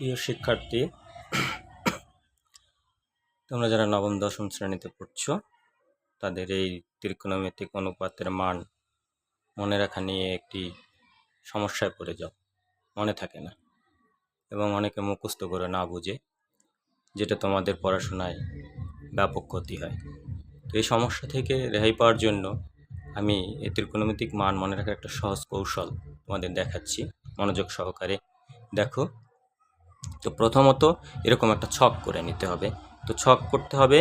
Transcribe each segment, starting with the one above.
প্রিয় শিক্ষার্থী, তোমরা যারা নবম, দশম শ্রেণীতে পড়ছো, তাদের এই ত্রিকোণমিতিক অনুপাতের মান মনে রাখা নিয়ে একটি সমস্যায় পড়ে যাও। মনে থাকে না। এবং অনেকে মুখস্থ করে না বুঝে, যেটা তোমাদের পড়াশোনায় ব্যাপক ক্ষতি হয়। তো এই সমস্যা থেকে রেহাই পাওয়ার জন্য আমি এই ত্রিকোণমিতিক মান মনে রাখার একটা সহজ কৌশল তোমাদের দেখাচ্ছি। মনোযোগ সহকারে দেখো। তো প্রথমত এরকম একটা ছক করে নিতে হবে। তো ছক করতে হবে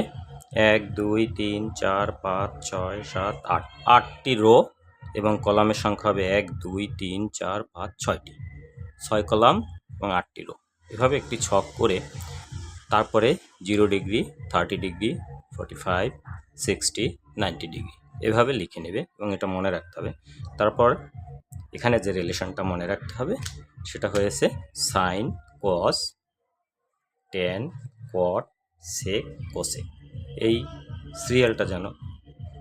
এক, দুই, তিন, চার, পাঁচ, ছয়, সাত, আট। আটটি রো এবং কলামের সংখ্যা হবে এক, দুই, তিন, চার, পাঁচ, ছয়টি। ছয় কলাম এবং আটটি রো। এভাবে একটি ছক করে তারপরে zero degree, thirty degree, forty five, sixty, ninety degree. এভাবে লিখে নেবে এবং এটা মনে রাখতে হবে। তারপর এখানে যে রিলেশনটা মনে রাখতে হবে সেটা হয়েছে sine cos tan cot sec cosec এই সিরিয়ালটা যেন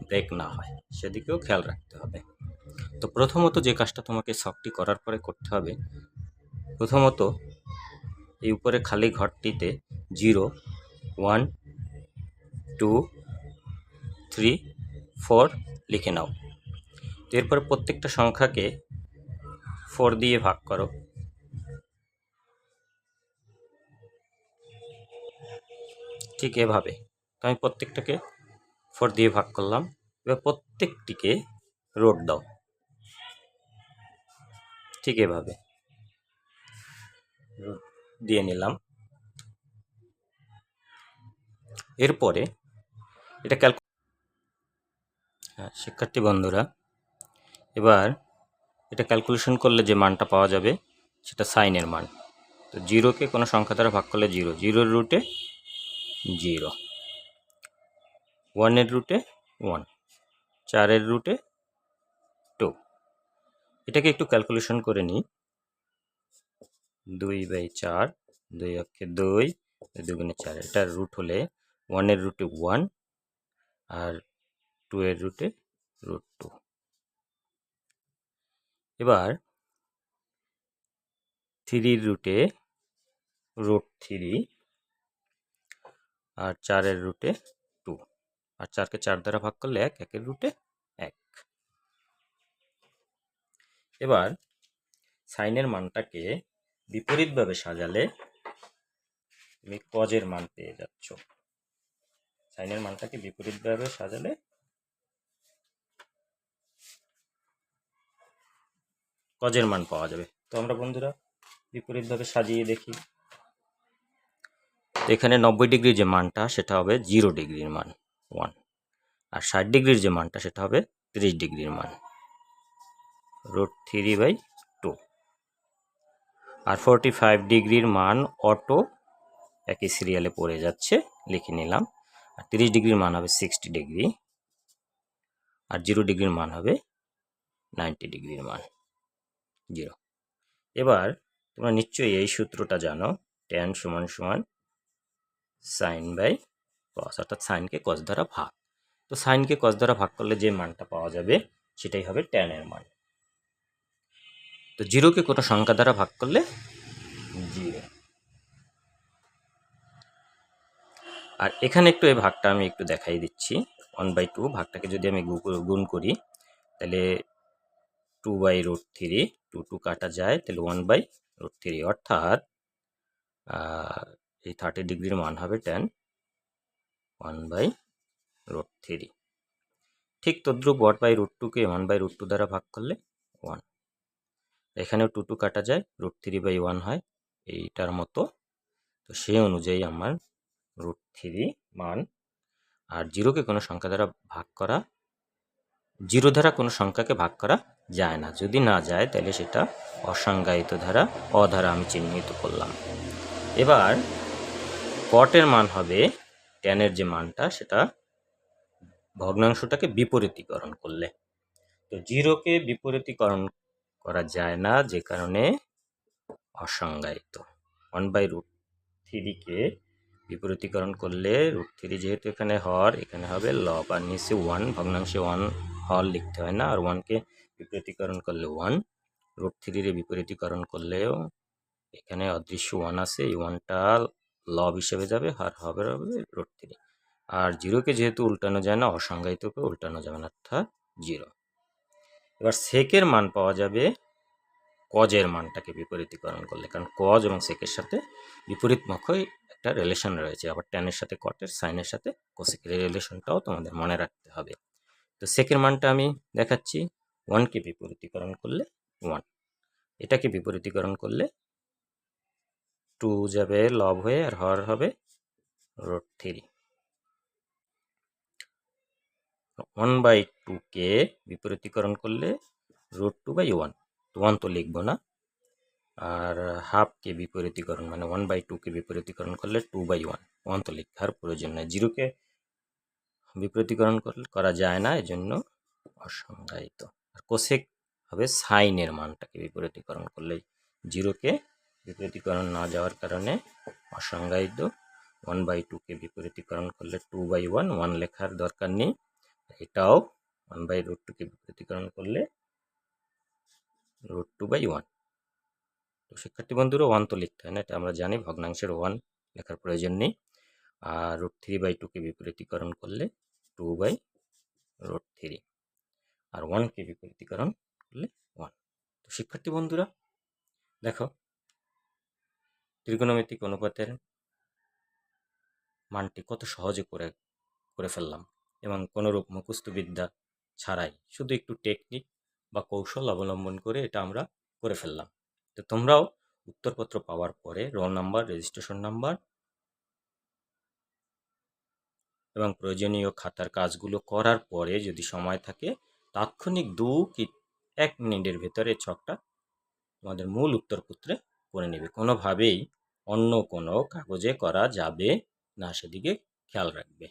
ব্রেক না হয়, সেদিকেও খেয়াল রাখতে হবে। তো প্রথমত যে কাজটা তোমাকে শখটি করার পরে করতে হবে, প্রথমত এই উপরে খালি ঘরটিতে zero one two three four লিখে নাও। এরপর প্রত্যেকটা সংখ্যাকে ফোর দিয়ে ভাগ করো। ঠিক এভাবে। তো আমি প্রত্যেকটাকে ফোর দিয়ে ভাগ করলাম। এবার প্রত্যেকটিকে রোড দাও। ঠিক এভাবে। দিয়ে নিলাম। এরপরে এটা ক্যালক হ্যাঁ শিক্ষার্থী বন্ধুরা, এবার এটা ক্যালকুলেশন করলে যে মানটা পাওয়া যাবে, সেটা সাইনের মান। তো জিরোকে কোনো সংখ্যা দ্বারা ভাগ করলে জিরো জিরোর রুটে জিরো। ওয়ানের রুটে ওয়ান, চারের রুটে টু। এটাকে একটু ক্যালকুলেশন করে নিই। দুই বাই চার, দুই অক্ষে দুই দুগুণে চার। এটার রুট হলে ওয়ানের রুটে ওয়ান আর টু এর রুটে রুট টু। এবার থ্রির রুটে রুট থ্রি আর চারের রুটে টু আর চারকে চার দ্বারা ভাগ করলে এক, একের রুটে এক। এবার সাইনের মানটাকে বিপরীতভাবে সাজালে তুমি কজের মান পেয়ে যাচ্ছ। সাইনের মানটাকে বিপরীতভাবে সাজালে কজের মান পাওয়া যাবে। তো আমরা বন্ধুরা বিপরীতভাবে সাজিয়ে দেখি। তো এখানে নব্বই ডিগ্রির যে মানটা, সেটা হবে জিরো ডিগ্রির মান ওয়ান আর ষাট ডিগ্রির যে মানটা, সেটা হবে তিরিশ ডিগ্রির মান রুট থ্রি বাই টু আর ফোরটি ফাইভ ডিগ্রির মান অটো একই সিরিয়ালে পড়ে যাচ্ছে, লিখে নিলাম। আর তিরিশ ডিগ্রির মান হবে সিক্সটি ডিগ্রি, আর জিরো ডিগ্রির মান হবে নাইনটি ডিগ্রির মান, জিরো। এবার তোমরা নিশ্চয়ই এই সূত্রটা জানো ট্যান সমান সমান সাইন বাই কস অর্থাৎ সাইনকে কস দ্বারা ভাগ। তো সাইনকে কস দ্বারা ভাগ করলে যে মানটা পাওয়া যাবে, সেটাই হবে ট্যানের মান। তো জিরোকে কোনো সংখ্যা দ্বারা ভাগ করলে জিরো আর এখানে একটু এই ভাগটা আমি একটু দেখাই দিচ্ছি। ওয়ান বাই টু ভাগটাকে যদি আমি গুণ করি, তাহলে two by root three two two কাটা যায়, তাহলে ওয়ান বাই রুট থ্রি অর্থাৎ এই থার্টি ডিগ্রির মান হবে টেন ওয়ান বাই রুট থ্রি ঠিক তদ্রুপ ওয়াট বাই রুট টুকে ওয়ান বাই রুট টু দ্বারা ভাগ করলে ওয়ান এখানেও টু টু কাটা যায় রুট থ্রি বাই ওয়ান হয় এইটার মতো। তো সেই অনুযায়ী আমার রুট থ্রি মান। আর জিরোকে কোনো সংখ্যা দ্বারা ভাগ করা জিরো দ্বারা কোনো সংখ্যাকে ভাগ করা যায় না। যদি না যায়, তাহলে সেটা অসংজ্ঞায়িত ধারা অধারা আমি চিহ্নিত করলাম। এবার কটের মান হবে ট্যানের যে মানটা, সেটা ভগ্নাংশটাকে বিপরীতীকরণ করলে। তো জিরোকে বিপরীতীকরণ করা যায় না, যে কারণে অসংজ্ঞায়িত। ওয়ান বাই রুট থ্রিকে বিপরীতীকরণ করলে রুট থ্রি যেহেতু এখানে হর, এখানে হবে লব আর নিচে ওয়ান ভগ্নাংশে ওয়ান হর লিখতে হয় না, আর ওয়ানকে বিপরীতীকরণ করলে ওয়ান রুট থ্রির বিপরীতীকরণ করলেও এখানে অদৃশ্য ওয়ান আছে, এই ওয়ানটা লব হিসেবে যাবে আর হবে হবে রুট থ্রি আর জিরোকে যেহেতু উল্টানো যায় না, অসংজ্ঞায়িতকে উল্টানো যাবে না, অর্থাৎ জিরো। এবার সেকের মান পাওয়া যাবে, কজের মানটাকে বিপরীতীকরণ করলে, কারণ কজ এবং সেকের সাথে বিপরীতমুখই একটা রিলেশন রয়েছে, আবার ট্যানের সাথে কটের সাইনের সাথে কোসেকের রিলেশনটাও তোমাদের মনে রাখতে হবে। তো সেকের মানটা আমি দেখাচ্ছি ওয়ানকে বিপরীতীকরণ করলে ওয়ান এটাকে বিপরীতীকরণ করলে টু যাবে লব হয়ে আর হর হবে রোড থ্রি ওয়ান বাই টুকে বিপরীতীকরণ করলে root two by one one তো লিখব না। আর হাফকে বিপরীতীকরণ মানে ওয়ান বাই টুকে বিপরীতীকরণ করলে টু বাই ওয়ান ওয়ান তো লিখার প্রয়োজন নেই। জিরোকে বিপরীতীকরণ করা যায় না, এজন্য অসংজ্ঞায়িত। আর কোসেক হবে সাইনের মানটাকে বিপরীতীকরণ করলে জিরোকে বিপরীতীকরণ না যাওয়ার কারণে অসংজ্ঞায়িত ওয়ান বাই টুকে বিপরীতীকরণ করলে টু বাই ওয়ান ওয়ান লেখার দরকার নেই। এটাও ওয়ান বাই রুট টুকে বিপরীতীকরণ করলে রুট টু বাই ওয়ান তো শিক্ষার্থী বন্ধুরা ওয়ান তো লিখতে হয় না, এটা আমরা জানি, ভগ্নাংশের ওয়ান লেখার প্রয়োজন নেই। আর রুট থ্রি বাই টুকে বিপরীতীকরণ করলে টু বাই রুট থ্রি আর ওয়ানকে বিপরীতীকরণ করলে ওয়ান তো শিক্ষার্থী বন্ধুরা, দেখো ত্রিকোণমিতিক অনুপাতের মানটি কত সহজে করে করে ফেললাম এবং কোনোরূপ মুখস্থবিদ্যা ছাড়াই শুধু একটু টেকনিক বা কৌশল অবলম্বন করে এটা আমরা করে ফেললাম। তো তোমরাও উত্তরপত্র পাওয়ার পরে রোল নাম্বার রেজিস্ট্রেশন নাম্বার এবং প্রয়োজনীয় খাতার কাজগুলো করার পরে যদি সময় থাকে, তাৎক্ষণিক দু কি এক মিনিটের ভেতরে ছকটা তোমাদের মূল উত্তরপত্রে করে নেবে। কোনোভাবেই অন্য কোনো কাগজে করা যাবে না সেদিকে খেয়াল রাখবে।